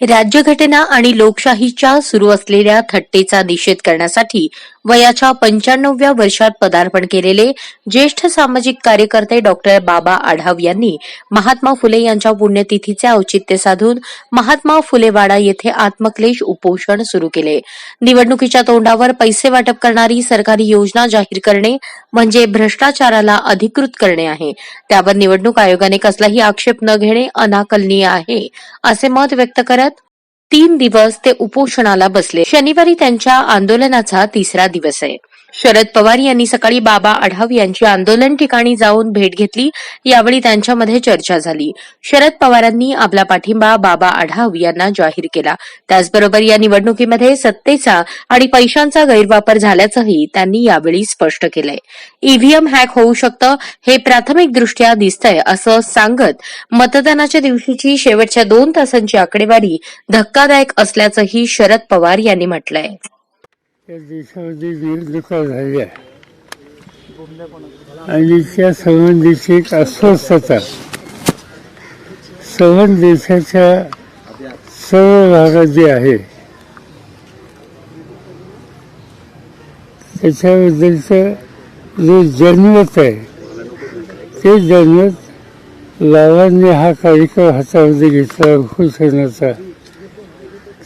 राज्यघटना आणि लोकशाहीच्या सुरू असलेल्या थट्टेचा निषेध करण्यासाठी वयाच्या पंच्याण्णव्या वर्षात पदार्पण केलेले ज्येष्ठ सामाजिक कार्यकर्ते डॉक्टर बाबा आढाव यांनी महात्मा फुले यांच्या पुण्यतिथीचे औचित्य साधून महात्मा फुलेवाडा येथे आत्मक्लेश उपोषण सुरू केले. निवडणुकीच्या तोंडावर पैसे वाटप करणारी सरकारी योजना जाहीर करणे म्हणजे भ्रष्टाचाराला अधिकृत करणे आहे. त्यावर निवडणूक आयोगाने कसलाही आक्षेप न घेणे अनाकलनीय आहे असे मत व्यक्त करत तीन दिवस ते उपोषणाला बसले. शनिवारी त्यांच्या आंदोलनाचा तिसरा दिवस आहे. शरद पवार यांनी सकाळी बाबा आढाव यांची आंदोलन ठिकाणी जाऊन भेट घेतली. यावेळी त्यांच्यामध्ये चर्चा झाली. शरद पवारांनी आपला पाठिंबा बाबा आढाव यांना जाहीर केला. त्याचबरोबर या निवडणुकीमध्ये सत्तेचा आणि पैशांचा गैरवापर झाल्याचंही त्यांनी यावेळी स्पष्ट केलंय. ईव्हीएम हॅक होऊ शकतं हे प्राथमिकदृष्ट्या दिसतंय असं सांगत मतदानाच्या दिवशीची शेवटच्या दोन तासांची आकडेवारी धक्का धक्कादायक असल्याचंही शरद पवार यांनी म्हटलंय. त्या देशामध्ये निवडणुका झाल्या आणि त्या संबंधीची एक अस्वस्थता सर्व देशाच्या सर्व भागात जे आहे त्याच्याबद्दलचं जे जनमत आहे ते जनमत लावांनी हा कार्यक्रम हातामध्ये घेतला घोषणाचा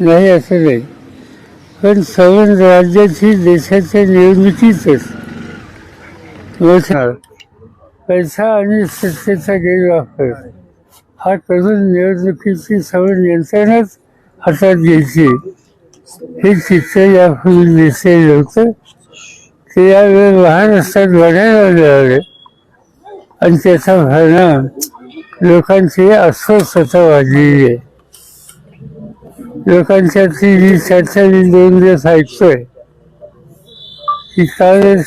नाही असं नाही. पण संबंध राज्याची देशाच्या निर्मितीच मोठा पैसा आणि सत्तेचा गैरवापर. हा करून निवडणुकीची सवय यंत्रणाच हातात घ्यायची. हे चित्र यापूर्वी दिसलेलं होतं. ते यावेळी लहान असतात वाढायला मिळाले आणि त्याचा भरणा लोकांची अस्वस्थता वाढलेली आहे. लोकांच्यातली जी चर्चा मी दोन दिवस ऐकतोय की कालच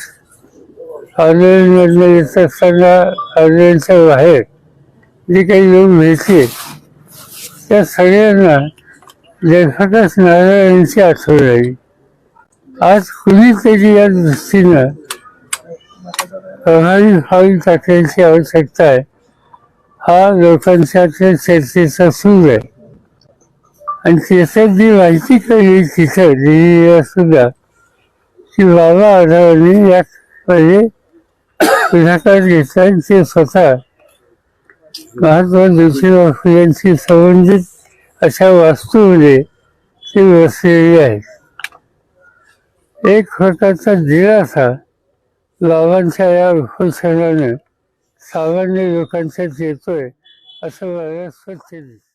आंदोलनमधनं येत असताना ऑनलाईनच्या बाहेर जे काही लोक भेटले त्या सगळ्यांना लेखकच नारायणांची आठवण आली. आज कुणीतरी या दृष्टीनं प्रभावी पाऊल टाकण्याची आवश्यकता आहे. हा लोकांच्या चर्चेचा सूर आहे. आणि त्याच्यात जी माहिती कळली तिथं दिल्लीला सुद्धा की बाबा आढावांनी यामध्ये पुढाकार घेतला आणि ते स्वतः महात्मा ज्योतिबा फुल्यांशी संबंधित अशा वास्तूमध्ये ते बसलेले आहेत. एक प्रकारचा दिलासा बाबांच्या या उपोषणानं सामान्य लोकांच्यात येतोय असं मला स्वच्छ दिसतं